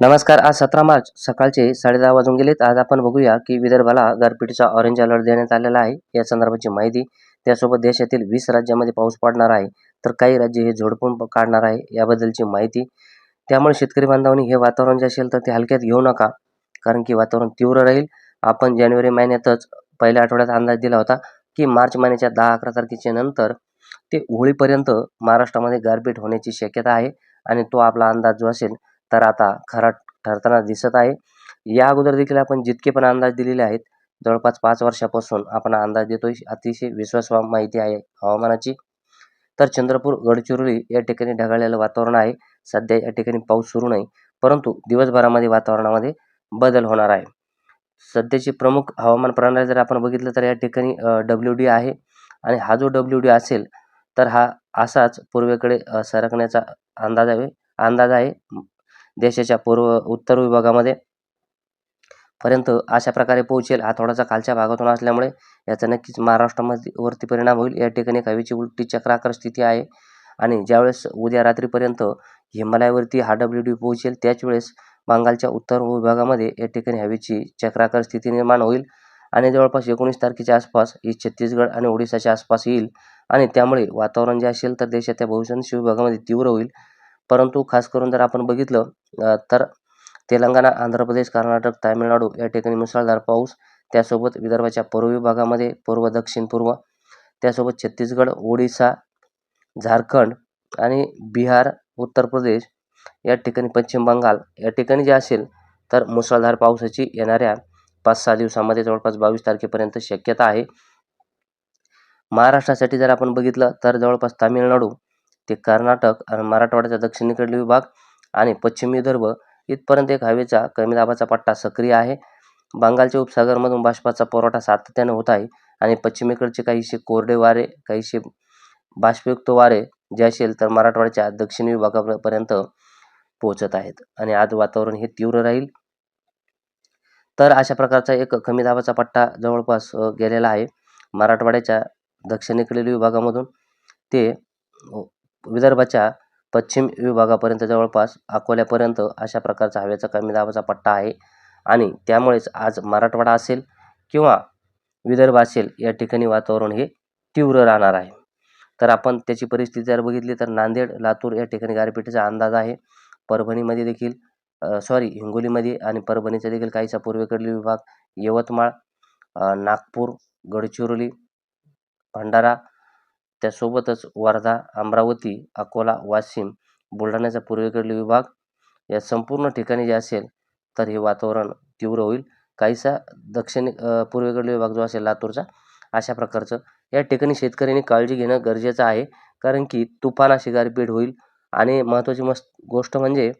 नमस्कार आज सतरा मार्च सकाळचे साडेदहा वाजून गेलेत. आज आपण बघूया की विदर्भाला गारपिटीचा ऑरेंज अलर्ट देण्यात आलेला आहे. या संदर्भाची माहिती त्यासोबत देशातील वीस राज्यामध्ये पाऊस पडणार आहे. तर काही राज्य हे झोडपून काढणार आहे याबद्दलची माहिती. त्यामुळे शेतकरी बांधवांनी हे वातावरण जे असेल तर ते हलक्यात घेऊ नका कारण की वातावरण तीव्र राहील. आपण जानेवारी महिन्यातच पहिल्या आठवड्यात अंदाज दिला होता की मार्च महिन्याच्या दहा अकरा तारखेच्या नंतर ते होळीपर्यंत महाराष्ट्रामध्ये गारपीट होण्याची शक्यता आहे आणि तो आपला अंदाज जो असेल तर आता खरा ठरताना दिसत आहे. या अगोदर देखील आपण जितके पण अंदाज दिलेले आहेत जवळपास पाच वर्षापासून आपण अंदाज देतोय अतिशय विश्वासवा माहिती आहे हवामानाची. तर चंद्रपूर गडचिरोली या ठिकाणी ढगाळलेलं वातावरण आहे. सध्या या ठिकाणी पाऊस सुरू नाही परंतु दिवसभरामध्ये वातावरणामध्ये बदल होणार आहे. सध्याची प्रमुख हवामान प्रणाली जर आपण बघितलं तर या ठिकाणी डब्ल्यू डी आहे आणि हा जो डब्ल्यू डी असेल तर हा असाच पूर्वेकडे सरकण्याचा अंदाज आहे अंदाज आहे. देशाच्या पूर्व उत्तर विभागामध्ये. पर्यंत अशा प्रकारे पोहोचेल हा थोडासा खालच्या भागातून असल्यामुळे याचा नक्कीच महाराष्ट्रामध्ये वरती परिणाम होईल. या ठिकाणी हवेची उलटी चक्राकार स्थिती आहे. आणि ज्यावेळेस उद्या रात्रीपर्यंत हिमालयावरती हा डब्ल्यू डी पोहोचेल त्याच वेळेस बंगालच्या उत्तर विभागामध्ये या ठिकाणी हवेची चक्राकार स्थिती निर्माण होईल. आणि जवळपास एकोणीस तारखेच्या आसपास ही छत्तीसगड आणि ओडिसाच्या आसपास येईल. आणि त्यामुळे वातावरण जे असेल तर देशाच्या बहुतांश विभागामध्ये तीव्र होईल. परंतु खास करून जर आपण बघितलं तर तेलंगणा आंध्र प्रदेश कर्नाटक तामिळनाडू या ठिकाणी मुसळधार पाऊस त्यासोबत विदर्भाच्या पूर्वी भागामध्ये पूर्व दक्षिण पूर्व त्यासोबत छत्तीसगड ओडिसा झारखंड आणि बिहार उत्तर प्रदेश या ठिकाणी पश्चिम बंगाल या ठिकाणी जे असेल तर मुसळधार पावसाची येणाऱ्या पाच सहा दिवसामध्ये जवळपास बावीस तारखेपर्यंत शक्यता आहे. महाराष्ट्रासाठी जर आपण बघितलं तर जवळपास तामिळनाडू ते कर्नाटक आणि मराठवाड्याचा दक्षिणेकडील विभाग आणि पश्चिम विदर्भ इथपर्यंत एक हवेचा कमी दाबाचा पट्टा सक्रिय आहे. बंगालच्या उपसागरमधून बाष्पाचा पुरवठा सातत्याने होत आहे आणि पश्चिमेकडचे काहीसे कोरडे वारे काहीसे बाष्पयुक्त वारे जे असेल तर मराठवाड्याच्या दक्षिण विभागापर्यंत पोहोचत आहेत आणि आज वातावरण हे तीव्र राहील. तर अशा प्रकारचा एक कमी दाबाचा पट्टा जवळपास गेलेला आहे. मराठवाड्याच्या दक्षिणेकडील विभागामधून ते विदर्भाच्या पश्चिम विभागापर्यंत जवळपास अकोल्यापर्यंत अशा प्रकारचा हवेचा कमी दाबाचा पट्टा आहे आणि त्यामुळेच आज मराठवाडा असेल किंवा विदर्भ असेल या ठिकाणी वातावरण हे तीव्र राहणार आहे. तर आपण त्याची परिस्थिती जर बघितली तर नांदेड लातूर या ठिकाणी गारपिटीचा अंदाज आहे. परभणीमध्ये देखील सॉरी हिंगोलीमध्ये आणि परभणीचा देखील काहीसा पूर्वेकडील विभाग यवतमाळ नागपूर गडचिरोली भंडारा त्यासोबतच वर्धा अमरावती अकोला वाशिम बुलढाण्याचा पूर्वेकडील विभाग या संपूर्ण ठिकाणी जे असेल तर हे वातावरण तीव्र होईल. काहीसा दक्षिण पूर्वेकडील विभाग जो असेल लातूरचा अशा प्रकारचं या ठिकाणी शेतकऱ्यांनी काळजी घेणं गरजेचं आहे. कारण की तुफान अशी गारपीट होईल. आणि महत्त्वाची मस्त गोष्ट म्हणजे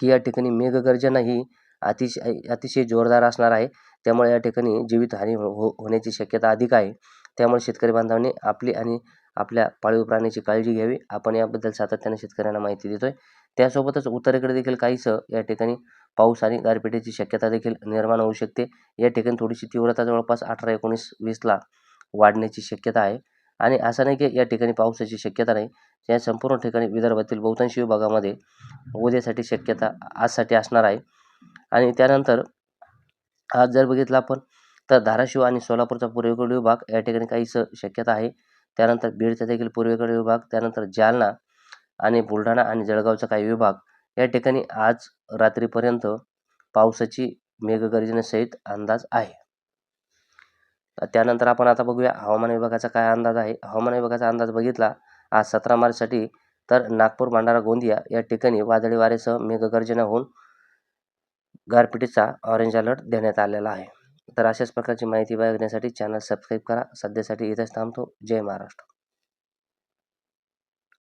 की या ठिकाणी मेघगर्जना ही अतिशय अतिशय जोरदार असणार आहे. त्यामुळे या ठिकाणी जीवितहानी हो हो होण्याची शक्यता अधिक आहे. त्यामुळे शेतकरी बांधवांनी आपली आणि आपल्या पाळीव प्राण्याची काळजी घ्यावी. आपण याबद्दल सातत्याने शेतकऱ्यांना माहिती देतोय. त्यासोबतच उत्तरेकडे देखील काहीसं या ठिकाणी पाऊस आणि गारपिटीची शक्यता देखील निर्माण होऊ शकते. या ठिकाणी थोडीशी तीव्रता जवळपास अठरा एकोणीस वीसला वाढण्याची शक्यता आहे. आणि असं नाही की या ठिकाणी पावसाची शक्यता नाही. या संपूर्ण ठिकाणी विदर्भातील बहुतांशी विभागामध्ये उद्यासाठी शक्यता आजसाठी असणार आहे. आणि त्यानंतर आज जर बघितलं आपण तर धाराशिव आणि सोलापूरचा पूर्वेकडील विभाग या ठिकाणी काहीसं शक्यता आहे. त्यानंतर बीडचा देखील पूर्वेकडील विभाग त्यानंतर जालना आणि बुलढाणा आणि जळगावचा काही विभाग. या ठिकाणी आज रात्रीपर्यंत पावसाची मेघगर्जनेसहित अंदाज आहे. त्यानंतर आपण आता बघूया हवामान विभागाचा काय अंदाज आहे. हवामान विभागाचा अंदाज बघितला आज सतरा मार्चसाठी तर नागपूर भंडारा गोंदिया या ठिकाणी वादळी वारेसह मेघगर्जना होऊन गारपिटीचा ऑरेंज अलर्ट देण्यात आलेला आहे. तर अशाच प्रकारची माहिती बघण्यासाठी चॅनल सबस्क्राईब करा. सध्यासाठी इथेच थांबतो. जय महाराष्ट्र.